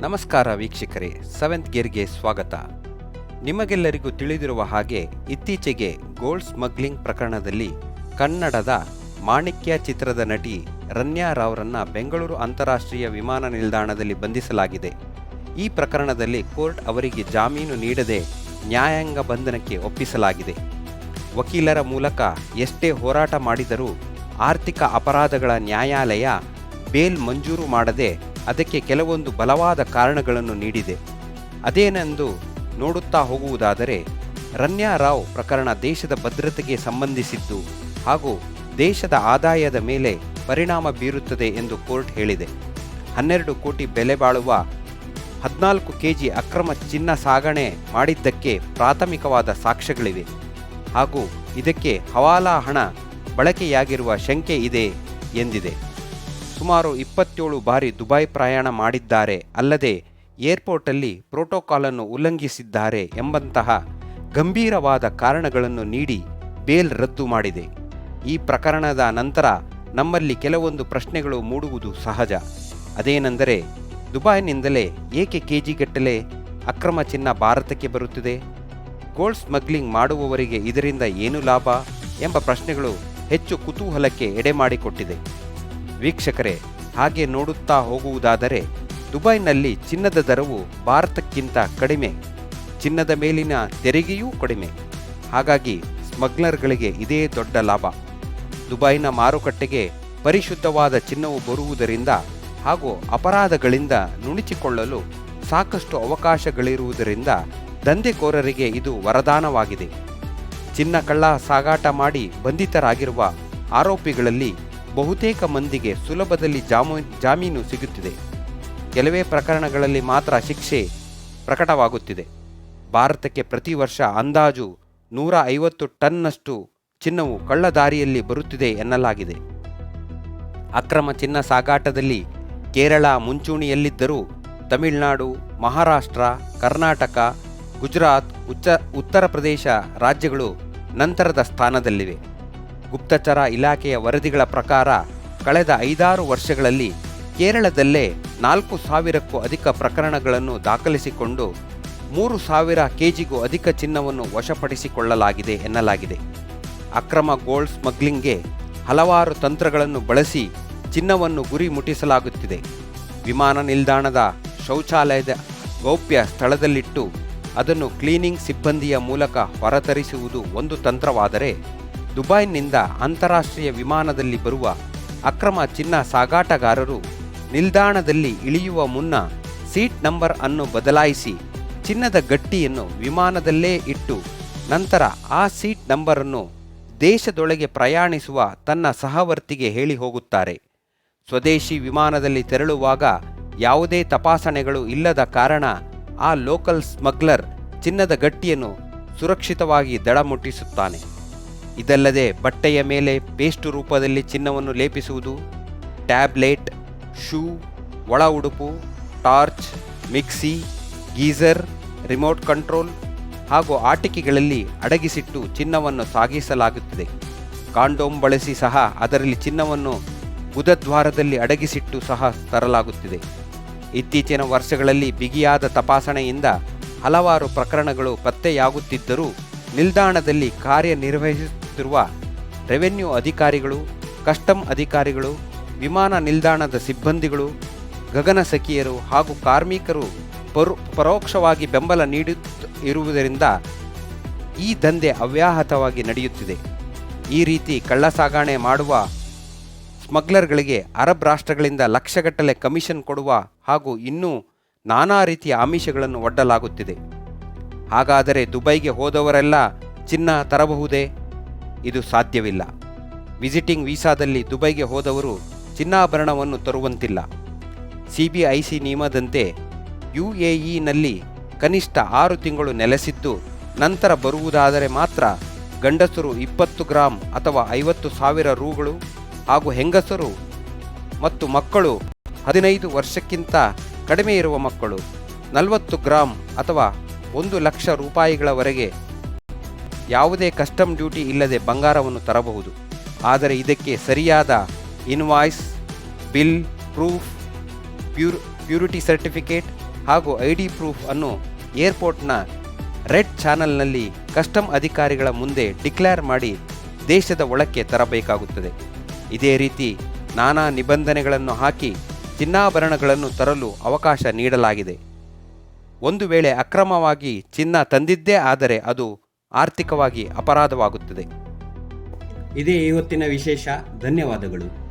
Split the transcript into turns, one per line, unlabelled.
ನಮಸ್ಕಾರ ವೀಕ್ಷಕರೇ, ಸೆವೆಂತ್ ಗೇರ್ಗೆ ಸ್ವಾಗತ. ನಿಮಗೆಲ್ಲರಿಗೂ ತಿಳಿದಿರುವ ಹಾಗೆ ಇತ್ತೀಚೆಗೆ ಗೋಲ್ಡ್ ಸ್ಮಗ್ಲಿಂಗ್ ಪ್ರಕರಣದಲ್ಲಿ ಕನ್ನಡದ ಮಾಣಿಕ್ಯ ಚಿತ್ರದ ನಟಿ ರನ್ಯಾ ರಾವ್ರನ್ನ ಬೆಂಗಳೂರು ಅಂತಾರಾಷ್ಟ್ರೀಯ ವಿಮಾನ ನಿಲ್ದಾಣದಲ್ಲಿ ಬಂಧಿಸಲಾಗಿದೆ. ಈ ಪ್ರಕರಣದಲ್ಲಿ ಕೋರ್ಟ್ ಅವರಿಗೆ ಜಾಮೀನು ನೀಡದೆ ನ್ಯಾಯಾಂಗ ಬಂಧನಕ್ಕೆ ಒಪ್ಪಿಸಲಾಗಿದೆ. ವಕೀಲರ ಮೂಲಕ ಎಷ್ಟೇ ಹೋರಾಟ ಮಾಡಿದರೂ ಆರ್ಥಿಕ ಅಪರಾಧಗಳ ನ್ಯಾಯಾಲಯ ಬೇಲ್ ಮಂಜೂರು ಮಾಡದೆ ಅದಕ್ಕೆ ಕೆಲವೊಂದು ಬಲವಾದ ಕಾರಣಗಳನ್ನು ನೀಡಿದೆ. ಅದೇನೆಂದು ನೋಡುತ್ತಾ ಹೋಗುವುದಾದರೆ, ರನ್ಯಾ ರಾವ್ ಪ್ರಕರಣ ದೇಶದ ಭದ್ರತೆಗೆ ಸಂಬಂಧಿಸಿದ್ದು ಹಾಗೂ ದೇಶದ ಆದಾಯದ ಮೇಲೆ ಪರಿಣಾಮ ಬೀರುತ್ತದೆ ಎಂದು ಕೋರ್ಟ್ ಹೇಳಿದೆ. ಹನ್ನೆರಡು ಕೋಟಿ ಬೆಲೆ ಬಾಳುವ ಹದಿನಾಲ್ಕು ಕೆಜಿ ಅಕ್ರಮ ಚಿನ್ನ ಸಾಗಣೆ ಮಾಡಿದ್ದಕ್ಕೆ ಪ್ರಾಥಮಿಕವಾದ ಸಾಕ್ಷ್ಯಗಳಿವೆ. ಹಾಗೂ ಇದಕ್ಕೆ ಹವಾಲಾ ಹಣ ಬಳಕೆಯಾಗಿರುವ ಶಂಕೆ ಇದೆ ಎಂದಿದೆ. ಸುಮಾರು ಇಪ್ಪತ್ತೇಳು ಬಾರಿ ದುಬೈ ಪ್ರಯಾಣ ಮಾಡಿದ್ದಾರೆ. ಅಲ್ಲದೆ, ಏರ್ಪೋರ್ಟಲ್ಲಿ ಪ್ರೋಟೋಕಾಲನ್ನು ಉಲ್ಲಂಘಿಸಿದ್ದಾರೆ ಎಂಬಂತಹ ಗಂಭೀರವಾದ ಕಾರಣಗಳನ್ನು ನೀಡಿ ಬೇಲ್ ರದ್ದು ಮಾಡಿದೆ. ಈ ಪ್ರಕರಣದ ನಂತರ ನಮ್ಮಲ್ಲಿ ಕೆಲವೊಂದು ಪ್ರಶ್ನೆಗಳು ಮೂಡುವುದು ಸಹಜ. ಅದೇನೆಂದರೆ, ದುಬೈನಿಂದಲೇ ಏಕೆ ಕೆ ಜಿಗಟ್ಟಲೆ ಅಕ್ರಮ ಚಿನ್ನ ಭಾರತಕ್ಕೆ ಬರುತ್ತಿದೆ? ಗೋಲ್ಡ್ ಸ್ಮಗ್ಲಿಂಗ್ ಮಾಡುವವರಿಗೆ ಇದರಿಂದ ಏನು ಲಾಭ? ಎಂಬ ಪ್ರಶ್ನೆಗಳು ಹೆಚ್ಚು ಕುತೂಹಲಕ್ಕೆ ಎಡೆಮಾಡಿಕೊಟ್ಟಿದೆ. ವೀಕ್ಷಕರೇ, ಹಾಗೆ ನೋಡುತ್ತಾ ಹೋಗುವುದಾದರೆ ದುಬೈನಲ್ಲಿ ಚಿನ್ನದ ದರವು ಭಾರತಕ್ಕಿಂತ ಕಡಿಮೆ, ಚಿನ್ನದ ಮೇಲಿನ ತೆರಿಗೆಯೂ ಕಡಿಮೆ. ಹಾಗಾಗಿ ಸ್ಮಗ್ಲರ್ಗಳಿಗೆ ಇದೇ ದೊಡ್ಡ ಲಾಭ. ದುಬೈನ ಮಾರುಕಟ್ಟೆಗೆ ಪರಿಶುದ್ಧವಾದ ಚಿನ್ನವು ಬರುವುದರಿಂದ ಹಾಗೂ ಅಪರಾಧಗಳಿಂದ ನುಣುಚಿಕೊಳ್ಳಲು ಸಾಕಷ್ಟು ಅವಕಾಶಗಳಿರುವುದರಿಂದ ದಂಧೆಕೋರರಿಗೆ ಇದು ವರದಾನವಾಗಿದೆ. ಚಿನ್ನ ಕಳ್ಳ ಸಾಗಾಟ ಮಾಡಿ ಬಂಧಿತರಾಗಿರುವ ಆರೋಪಿಗಳಲ್ಲಿ ಬಹುತೇಕ ಮಂದಿಗೆ ಸುಲಭದಲ್ಲಿ ಜಾಮೂ, ಜಾಮೀನು ಸಿಗುತ್ತಿದೆ. ಕೆಲವೇ ಪ್ರಕರಣಗಳಲ್ಲಿ ಮಾತ್ರ ಶಿಕ್ಷೆ ಪ್ರಕಟವಾಗುತ್ತಿದೆ. ಭಾರತಕ್ಕೆ ಪ್ರತಿ ವರ್ಷ ಅಂದಾಜು ನೂರ ಐವತ್ತು ಟನ್ನಷ್ಟು ಚಿನ್ನವು ಕಳ್ಳದಾರಿಯಲ್ಲಿ ಬರುತ್ತಿದೆ ಎನ್ನಲಾಗಿದೆ. ಅಕ್ರಮ ಚಿನ್ನ ಸಾಗಾಟದಲ್ಲಿ ಕೇರಳ ಮುಂಚೂಣಿಯಲ್ಲಿದ್ದರೂ ತಮಿಳುನಾಡು, ಮಹಾರಾಷ್ಟ್ರ, ಕರ್ನಾಟಕ, ಗುಜರಾತ್, ಉಚ್ಚ, ಉತ್ತರ ಪ್ರದೇಶ ರಾಜ್ಯಗಳು ನಂತರದ ಸ್ಥಾನದಲ್ಲಿವೆ. ಗುಪ್ತಚರ ಇಲಾಖೆಯ ವರದಿಗಳ ಪ್ರಕಾರ ಕಳೆದ ಐದಾರು ವರ್ಷಗಳಲ್ಲಿ ಕೇರಳದಲ್ಲೇ ನಾಲ್ಕು ಸಾವಿರಕ್ಕೂ ಅಧಿಕ ಪ್ರಕರಣಗಳನ್ನು ದಾಖಲಿಸಿಕೊಂಡು ಮೂರು ಸಾವಿರ ಕೆಜಿಗೂ ಅಧಿಕ ಚಿನ್ನವನ್ನು ವಶಪಡಿಸಿಕೊಳ್ಳಲಾಗಿದೆ ಎನ್ನಲಾಗಿದೆ. ಅಕ್ರಮ ಗೋಲ್ಡ್ ಸ್ಮಗ್ಲಿಂಗ್ಗೆ ಹಲವಾರು ತಂತ್ರಗಳನ್ನು ಬಳಸಿ ಚಿನ್ನವನ್ನು ಗುರಿ ಮುಟ್ಟಿಸಲಾಗುತ್ತಿದೆ. ವಿಮಾನ ನಿಲ್ದಾಣದ ಶೌಚಾಲಯದ ಗೌಪ್ಯ ಸ್ಥಳದಲ್ಲಿಟ್ಟು ಅದನ್ನು ಕ್ಲೀನಿಂಗ್ ಸಿಬ್ಬಂದಿಯ ಮೂಲಕ ಹೊರತರಿಸುವುದು ಒಂದು ತಂತ್ರವಾದರೆ ದುಬೈನಿಂದ ಅಂತಾರಾಷ್ಟ್ರೀಯ ವಿಮಾನದಲ್ಲಿ ಬರುವ ಅಕ್ರಮ ಚಿನ್ನ ಸಾಗಾಟಗಾರರು ನಿಲ್ದಾಣದಲ್ಲಿ ಇಳಿಯುವ ಮುನ್ನ ಸೀಟ್ ನಂಬರ್ ಅನ್ನು ಬದಲಾಯಿಸಿ ಚಿನ್ನದ ಗಟ್ಟಿಯನ್ನು ವಿಮಾನದಲ್ಲೇ ಇಟ್ಟು ನಂತರ ಆ ಸೀಟ್ ನಂಬರನ್ನು ದೇಶದೊಳಗೆ ಪ್ರಯಾಣಿಸುವ ತನ್ನ ಸಹವರ್ತಿಗೆ ಹೇಳಿ ಹೋಗುತ್ತಾರೆ. ಸ್ವದೇಶಿ ವಿಮಾನದಲ್ಲಿ ತೆರಳುವಾಗ ಯಾವುದೇ ತಪಾಸಣೆಗಳು ಇಲ್ಲದ ಕಾರಣ ಆ ಲೋಕಲ್ ಸ್ಮಗ್ಲರ್ ಚಿನ್ನದ ಗಟ್ಟಿಯನ್ನು ಸುರಕ್ಷಿತವಾಗಿ ದಡ ಮುಟ್ಟಿಸುತ್ತಾನೆ. ಇದಲ್ಲದೆ ಬಟ್ಟೆಯ ಮೇಲೆ ಪೇಸ್ಟ್ ರೂಪದಲ್ಲಿ ಚಿನ್ನವನ್ನು ಲೇಪಿಸುವುದು, ಟ್ಯಾಬ್ಲೆಟ್, ಶೂ, ಒಳ ಉಡುಪು, torch, mixie, geyser, remote control ಹಾಗೂ ಆಟಿಕೆಗಳಲ್ಲಿ ಅಡಗಿಸಿಟ್ಟು ಚಿನ್ನವನ್ನು ಸಾಗಿಸಲಾಗುತ್ತದೆ. ಕಾಂಡೋಮ್ ಬಳಸಿ ಸಹ ಅದರಲ್ಲಿ ಚಿನ್ನವನ್ನು ಬುಧದ್ವಾರದಲ್ಲಿ ಅಡಗಿಸಿಟ್ಟು ಸಹ ತರಲಾಗುತ್ತಿದೆ. ಇತ್ತೀಚಿನ ವರ್ಷಗಳಲ್ಲಿ ಬಿಗಿಯಾದ ತಪಾಸಣೆಯಿಂದ ಹಲವಾರು ಪ್ರಕರಣಗಳು ಪತ್ತೆಯಾಗುತ್ತಿದ್ದರೂ ನಿಲ್ದಾಣದಲ್ಲಿ ಕಾರ್ಯನಿರ್ವಹಿಸುತ್ತಿರುವ ರೆವೆನ್ಯೂ ಅಧಿಕಾರಿಗಳು, ಕಸ್ಟಮ್ ಅಧಿಕಾರಿಗಳು, ವಿಮಾನ ನಿಲ್ದಾಣದ ಸಿಬ್ಬಂದಿಗಳು, ಗಗನ ಸಖಿಯರು ಹಾಗೂ ಕಾರ್ಮಿಕರು ಪರೋ, ಪರೋಕ್ಷವಾಗಿ ಬೆಂಬಲ ನೀಡುತ್ತಿರುವುದರಿಂದ ಈ ದಂಧೆ ಅವ್ಯಾಹತವಾಗಿ ನಡೆಯುತ್ತಿದೆ. ಈ ರೀತಿ ಕಳ್ಳಸಾಗಣೆ ಮಾಡುವ ಸ್ಮಗ್ಲರ್ಗಳಿಗೆ ಅರಬ್ ರಾಷ್ಟ್ರಗಳಿಂದ ಲಕ್ಷಗಟ್ಟಲೆ ಕಮಿಷನ್ ಕೊಡುವ ಹಾಗೂ ಇನ್ನೂ ನಾನಾ ರೀತಿಯ ಆಮಿಷಗಳನ್ನು ಒಡ್ಡಲಾಗುತ್ತಿದೆ. ಹಾಗಾದರೆ ದುಬೈಗೆ ಹೋದವರೆಲ್ಲ ಚಿನ್ನ ತರಬಹುದೇ? ಇದು ಸಾಧ್ಯವಿಲ್ಲ. ವಿಸಿಟಿಂಗ್ ವೀಸಾದಲ್ಲಿ ದುಬೈಗೆ ಹೋದವರು ಚಿನ್ನಾಭರಣವನ್ನು ತರುವಂತಿಲ್ಲ. ಸಿಬಿಐಸಿ ನಿಯಮದಂತೆ ಯು ಎ ಇನಲ್ಲಿ ಕನಿಷ್ಠ ಆರು ತಿಂಗಳು ನೆಲೆಸಿದ್ದು, ನಂತರ ಬರುವುದಾದರೆ ಮಾತ್ರ ಗಂಡಸರು ಇಪ್ಪತ್ತು ಗ್ರಾಂ ಅಥವಾ ಐವತ್ತು ಸಾವಿರ ರೂಗಳು ಹಾಗೂ ಹೆಂಗಸರು ಮತ್ತು ಮಕ್ಕಳು ಹದಿನೈದು ವರ್ಷಕ್ಕಿಂತ ಕಡಿಮೆ ಇರುವ ಮಕ್ಕಳು ನಲವತ್ತು ಗ್ರಾಂ ಅಥವಾ ಒಂದು ಲಕ್ಷ ರೂಪಾಯಿಗಳವರೆಗೆ ಯಾವುದೇ ಕಸ್ಟಮ್ ಡ್ಯೂಟಿ ಇಲ್ಲದೆ ಬಂಗಾರವನ್ನು ತರಬಹುದು. ಆದರೆ ಇದಕ್ಕೆ ಸರಿಯಾದ invoice bill proof pure purity certificate ಹಾಗೂ ಐ ಡಿ ಪ್ರೂಫ್ ಅನ್ನು ಏರ್ಪೋರ್ಟ್ನ ರೆಡ್ ಚಾನಲ್ನಲ್ಲಿ ಕಸ್ಟಮ್ ಅಧಿಕಾರಿಗಳ ಮುಂದೆ ಡಿಕ್ಲೇರ್ ಮಾಡಿ ದೇಶದ ಒಳಕ್ಕೆ ತರಬೇಕಾಗುತ್ತದೆ. ಇದೇ ರೀತಿ ನಾನಾ ನಿಬಂಧನೆಗಳನ್ನು ಹಾಕಿ ಚಿನ್ನಾಭರಣಗಳನ್ನು ತರಲು ಅವಕಾಶ ನೀಡಲಾಗಿದೆ. ಒಂದು ವೇಳೆ ಅಕ್ರಮವಾಗಿ ಚಿನ್ನ ತಂದಿದ್ದೇ ಆದರೆ ಅದು ಆರ್ಥಿಕವಾಗಿ ಅಪರಾಧವಾಗುತ್ತದೆ. ಇದೇ ಇವತ್ತಿನ ವಿಶೇಷ. ಧನ್ಯವಾದಗಳು.